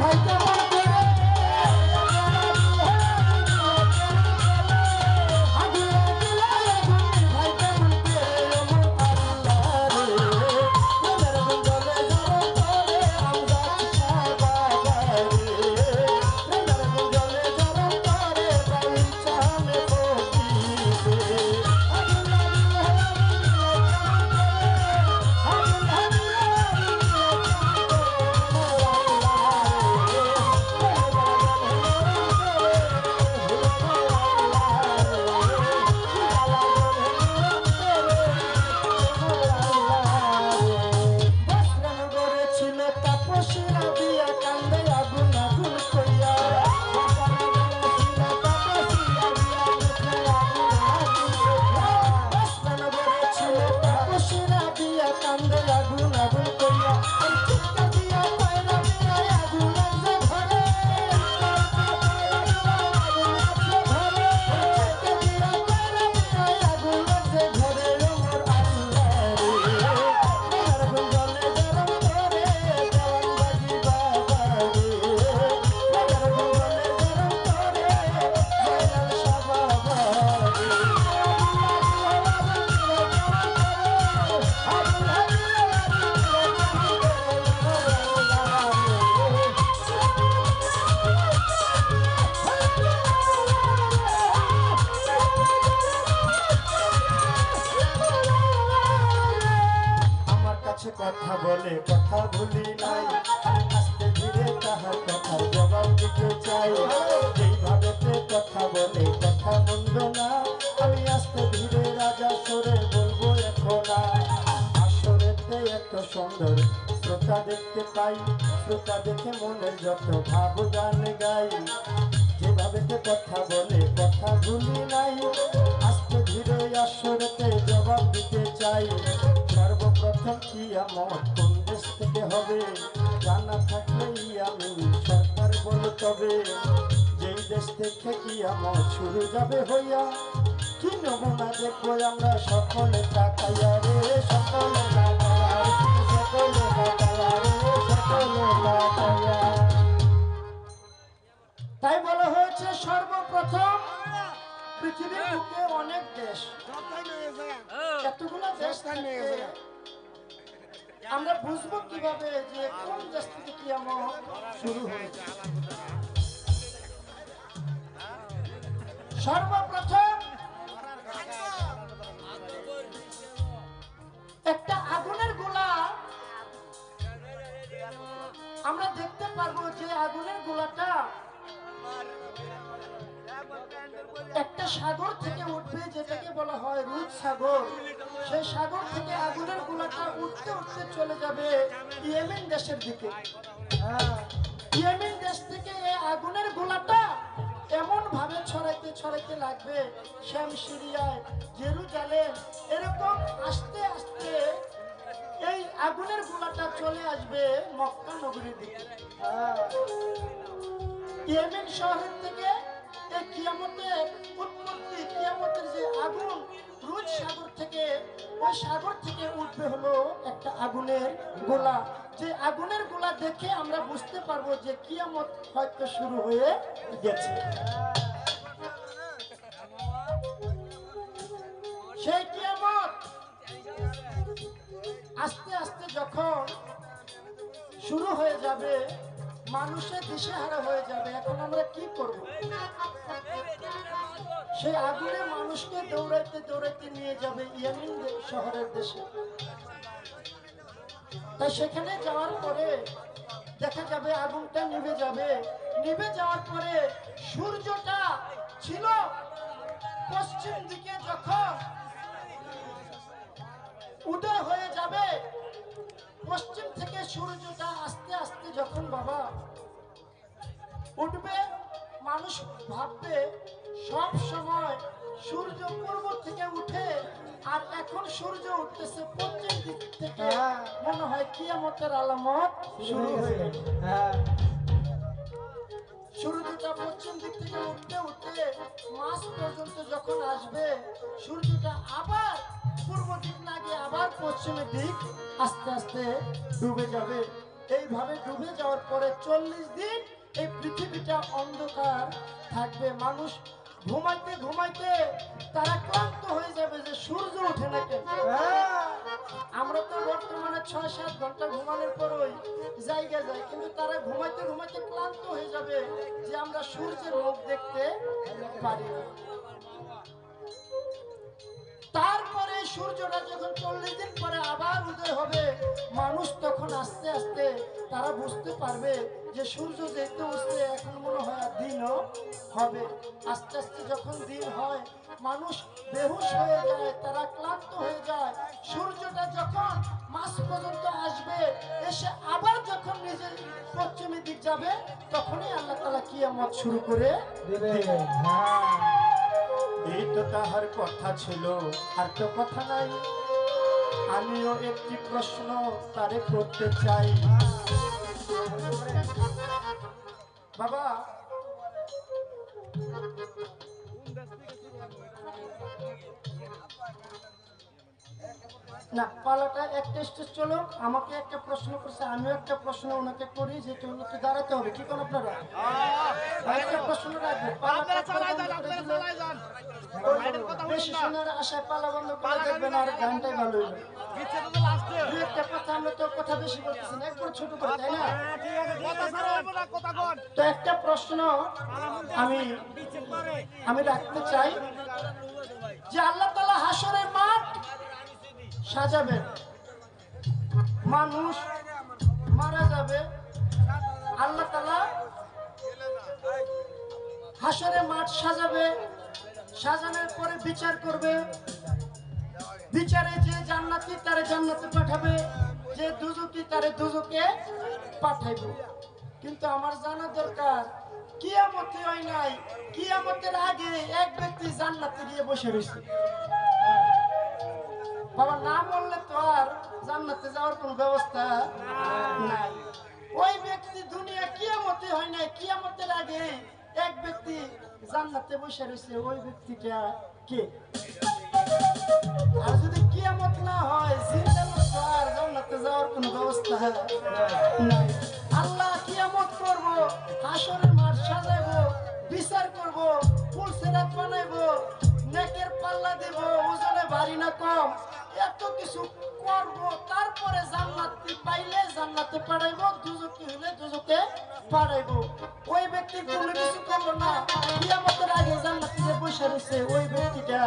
ভাইটা কথা বলে, কথা ভুলি নাই। আস্তে ধীরে তাহার কথার জবাব দিতে চাই। যেইভাবে তে কথা বলে, কথা মন্দ না। আমি আস্তে ধীরে রাজা সরে বলব এখন আসরেতে এত সুন্দর শ্রোতা দেখতে পাই। শ্রোতা দেখে মনের যত ভাব গান গাই। যেভাবে কথা বলে, কথা ভুলি নাই। আস্তে ধীরে আসরতে জবাব দিতে চাই। সর্বপ্রথম কি আমার কোন দেশ থেকে হবে? জানা থাকলেই আমি সরকার বল তবে। যেই দেশ থেকে কি আমার শুরু যাবে হইয়া? কি নমুনা দেখব আমরা? সকলে তাকাইয়া রে, সকলে সকলে তাই বলা হয়েছে সর্বপ্রথম পৃথিবীর বুকে অনেক দেশ। এতগুলো দেশ থেকে। আমরা বুঝব কীভাবে যে কোন দেশ থেকে কি আমার শুরু হয়েছে। সর্বপ্রথম একটা আগুনের গোলা। আমরা দেখতে পারব যে আগুনের গোলাটা সাগর থেকে উঠবে যেটাকে বলা হয় রুদ সাগর সেই সাগর থেকে আগুনের গোলাটা উঠতে উঠতে চলে যাবে ইয়েমেন দেশের দিকে হ্যাঁ, ইয়েমেন দেশ থেকে এই আগুনের গোলাটা এমন ভাবে ছড়াইতে ছড়াইতে লাগবে শ্যাম সিরিয়ায় জেরুজালেম এরকম আস্তে আস্তে এই আগুনের গোলাটা চলে আসবে মক্কা নগরীর দিকে হ্যাঁ। ইয়েমেন শহরের থেকে এই কিয়ামতের, উৎপত্তি কিয়ামতের যে আগুন, রুজ সাগর থেকে, ওই সাগর থেকে উঠবে হলো একটা আগুনের গোলা। যে আগুনের গোলা দেখে আমরা বুঝতে পারব যে কিয়ামত হয়তো শুরু হয়ে গেছে। সেই কিয়ামত আস্তে আস্তে যখন শুরু হয়ে যাবে, মানুষের দিশেহারা হয়ে যাবে, এখন আমরা কি করব? সেই আগুনে মানুষকে দৌড়াইতে দৌড়াইতে নিয়ে যাবে ইয়ামিন শহরের দেশে। তাই সেখানে যাওয়ার পরে দেখা যাবে আগুনটা নিভে যাবে। নিভে যাওয়ার পরে সূর্যটা ছিল পশ্চিম দিকে যখন উদয় হয়ে যাবে, পশ্চিম থেকে সূর্যটা আস্তে আস্তে যখন বাবা উঠবে, মানুষ ভাববে সব সময় সূর্য পূর্ব থেকে উঠে আর এখন সূর্য উঠতেছে পশ্চিম দিক থেকে। হ্যাঁ। মনে হয় কিয়ামতের আলামত শুরু হয়ে গেছে হ্যাঁ। সূর্যটা পশ্চিম দিক থেকে উঠতে উঠতে মাস পর্যন্ত যখন আসবে সূর্যটা আবার পূর্ব দিক না গিয়ে আবার পশ্চিমের দিক আস্তে আস্তে ডুবে যাবে। এইভাবে ডুবে যাওয়ার পরে চল্লিশ দিন এই পৃথিবীটা অন্ধকার থাকবে। মানুষ ঘুমাইতে ঘুমাইতে তারা ক্লান্ত হয়ে যাবে যে সূর্য ওঠে না কেন আমরা তো বর্তমানে ছয় সাত ঘণ্টা ঘুমানোর পরই জায়গা যায় কিন্তু তারা ঘুমাইতে ঘুমাইতে ক্লান্ত হয়ে যাবে যে আমরা সূর্যের মুখ দেখতে পারি না। তারপরে সূর্যটা যখন চল্লিশ দিন পরে আবার উদয় হবে মানুষ তখন আস্তে আস্তে তারা বুঝতে পারবে যে সূর্য যেতে উঠছে, এখন মনে হয় দিনও হবে। আস্তে আস্তে যখন দিন হয়, মানুষ বেহুশ হয়ে যায়, তারা ক্লান্ত হয়ে যায়। সূর্যটা যখন মাস পর্যন্ত আসবে, এসে আবার যখন নিজের পশ্চিমের দিক যাবে, তখনই আল্লাহ তালা কিয়ামত শুরু করে এই তো তাহার কথা ছিল। আর তো কথা নাই। আমিও একটি প্রশ্ন তারে করতে চাই। বাবা না পালাটা একটা স্টেজ চলো আমাকে একটা প্রশ্ন করছে আমিও একটা প্রশ্ন ওনাকে করি যেটা ওনাকে দাঁড়াতে হবে। কি কোন আপনারা? একটা প্রশ্ন কথা বেশি বলুন শোনার আশায় পালা বন্ধ করে দেখবেন আর গানটাই ভালো হইল বিচ্ছেদ তো লাস্টে দু একটা কথা আমরা তো কথা বেশি বলতেছি না একবার ছোট করে তাই না? কথা ছাড়া হইবো না কথা কন তো একটা প্রশ্ন আমি আমি রাখতে চাই যে আল্লাহ তালা হাসরের সাজাবেন। মানুষ মারা যাবে। আল্লাহ তালা হাসরের মাঠ সাজাবে। সাজানোর পরে বিচার করবে। বিচারে যে জান্নাতি তারে জান্নাতে পাঠাবে। যে দুজকি তারে দুজকে পাঠাইবে। কিন্তু আমার জানা দরকার, কিয়ামতে হয় নাই। কিয়ামতের আগে এক ব্যক্তি জান্নাতে গিয়ে বসে রয়েছে। জান্নাতে যাওয়ার কোনো ব্যবস্থা নাই। ওই ব্যক্তি দুনিয়া কিয়ামতে হয় নাই, কিয়ামতের আগে এক ব্যক্তি জান্নাতে বসে রয়েছে, ওই ব্যক্তিটা কে? আর যদি কিয়ামত না হয় জান্নাতে যাওয়ার ব্যবস্থা নাই। আল্লাহ কিয়ামত করব, হাসরের মাঠ সাজাইবো, বিচার করব, ফুল সেরাত বানাইবো, নেকের পাল্লা দেব না কম। এত কিছু করব, তারপরে জান্নাতি পাইলে জান্নাতে পাঠাইবো দুজকে হইলে দুজকে পাঠাইবো ওই ব্যক্তি কোনো কিছু করব না। কিয়ামতের আগে জান্নাতে বসে রয়েছে ওই ব্যক্তিটা।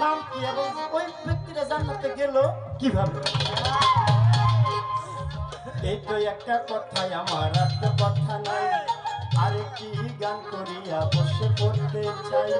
নাম কি এবং ওই ব্যক্তিটা জান্নাতে গেল কীভাবে? এই তো একটা কথাই, আমার আর তো কথা নাই। আরেকটি গান করিয়া বসে পড়তে চাই।